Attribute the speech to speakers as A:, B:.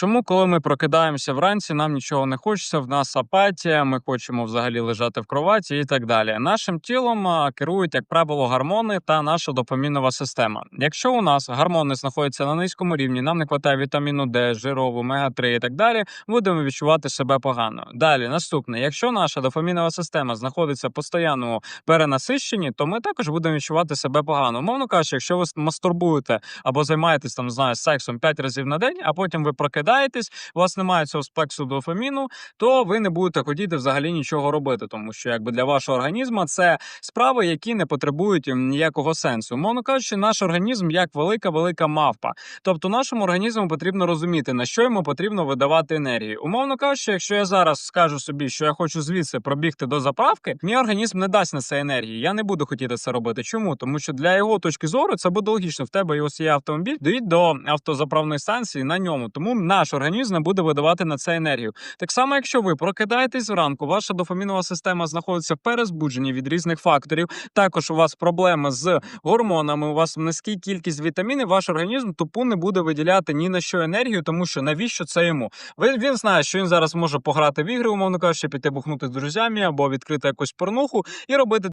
A: Чому, коли ми прокидаємося вранці, нам нічого не хочеться, в нас апатія, ми хочемо взагалі лежати в кроваті і так далі. Нашим тілом керують, як правило, гормони та наша допамінова система. Якщо у нас гормони знаходяться на низькому рівні, нам не вистачає вітаміну Д, жиров, омега 3 і так далі, будемо відчувати себе погано. Далі, наступне, якщо наша дофамінова система знаходиться в постійному перенасищенні, то ми також будемо відчувати себе погано. Умовно кажучи, якщо ви мастурбуєте або займаєтесь там, знаю, сексом 5 разів на день, а потім ви прокидаєтесь, у вас немає цього спексу дофаміну, то ви не будете хотіти взагалі нічого робити, тому що якби для вашого організму це справи, які не потребують ніякого сенсу. Умовно кажучи, наш організм як велика велика мавпа. Тобто, нашому організму потрібно розуміти, на що йому потрібно видавати енергію. Умовно кажучи, якщо я зараз скажу собі, що я хочу звідси пробігти до заправки, мій організм не дасть на це енергії. Я не буду хотіти це робити. Чому? Тому що для його точки зору це буде логічно. В тебе ось є автомобіль, доїдь до автозаправної станції на ньому. Тому наш організм не буде видавати на це енергію. Так само, якщо ви прокидаєтесь зранку, ваша дофамінова система знаходиться в перезбудженні від різних факторів. Також у вас проблеми з гормонами, у вас низька кількість вітамінів, ваш організм тупу не буде виділяти ні на що енергію, тому що навіщо це йому? Він знає, що він зараз може пограти в ігри, умовно кажучи, піти бухнути з друзями або відкрити якусь порнуху і робити